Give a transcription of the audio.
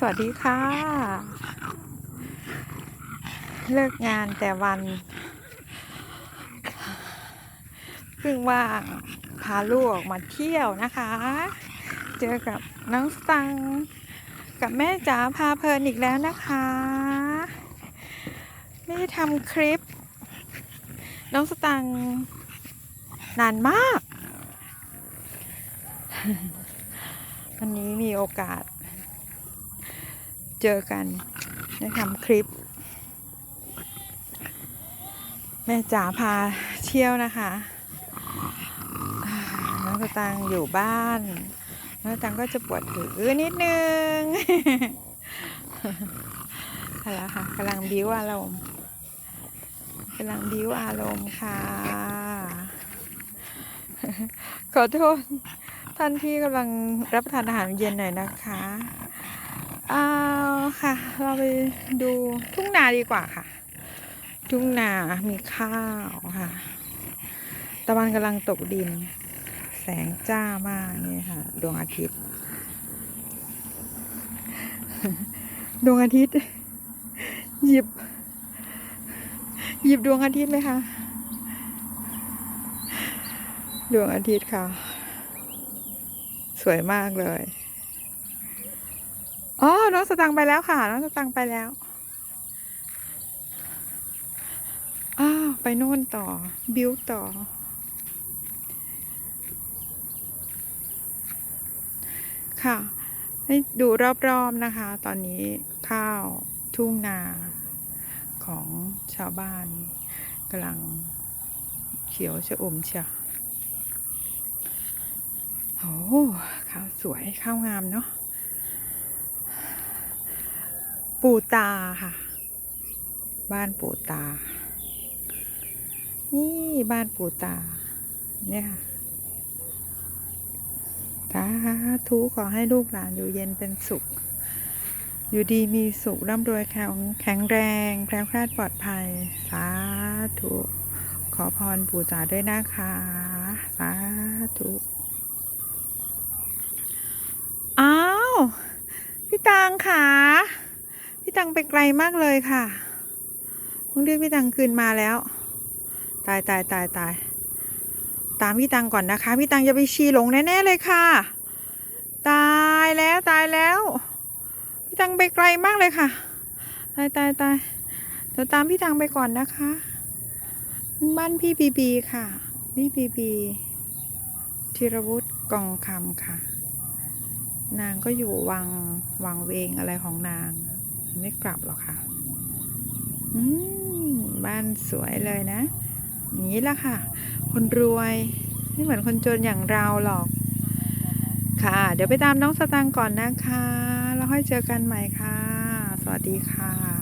สวัสดีค่ะ เลิกงานแต่วันเพิ่งว่างพาลูกออกมาเที่ยวนะคะ เจอกับน้องสตัง กับแม่จ๋าพาเพลินอีกแล้วนะคะ ไม่ได้ทำคลิป น้องสตังนานมาก วันนี้มีโอกาส เจอกันได้ทำคลิป แม่จ๋าพาเที่ยวนะคะน้องสตังอยู่บ้านน้องตังก็จะปวดถือนิดนึงอะไรค่ะกำลังบิ้วอารมณ์กำลังบิ้วอารมณ์ค่ะ ขอโทษท่านที่กำลังรับประทานอาหารเย็นหน่อยนะคะ เอาค่ะ เราไปดูทุ่งนาดีกว่าค่ะ ทุ่งนามีข้าวค่ะ ตะวันกำลังตกดิน แสงจ้ามากนี่ค่ะ ดวงอาทิตย์ ดวงอาทิตย์ หยิบ หยิบดวงอาทิตย์ไหมคะดวงอาทิตย์ค่ะ สวยมากเลย อ๋อ น้องสตังไปแล้วค่ะ น้องสตังไปแล้ว อ้าว ไปโน่นต่อ บิวต่อ ค่ะ ให้ดูรอบๆนะคะ ตอนนี้ข้าวทุ่งนาของชาวบ้านกำลังเขียวชอุ่มเชียโอ้ข้าวสวยข้าวงามเนาะ ปูตาค่ะ บ้านปูตา นี่บ้านปูตา เนี่ยค่ะสาธุขอให้ลูกหลานอยู่เย็นเป็นสุข อยู่ดีมีสุขร่ำรวยแข็งแข็งแรงแคล้วคลาดปลอดภัย สาธุ ขอพรปู่จ๋าด้วยนะคะ สาธุอ้าว พี่ตังค่ะ ตังไปไกลมากเลยค่ะต้องเรียกพี่ตังคืนมาแล้ว ตายตายตายตายตามพี่ตังก่อนนะคะ พี่ตังจะไปชีหลงแน่ๆเลยค่ะ ตายแล้วตายแล้ว พี่ตังไปไกลมากเลยค่ะ ตายตายตายเดี๋ยวตามพี่ตังไปก่อนนะคะบ้านพี่บีบีค่ะพี่บีบีธีรวุฒิกองคำค่ะ นางก็อยู่วังวังเวงอะไรของนาง ไม่กลับหรอกค่ะ อืม บ้านสวยเลยนะอย่างนี้ละค่ะ คนรวยไม่เหมือนคนจนอย่างเราหรอก ค่ะ เดี๋ยวไปตามน้องสตางค์ก่อนนะคะ แล้วค่อยเจอกันใหม่ค่ะ สวัสดีค่ะ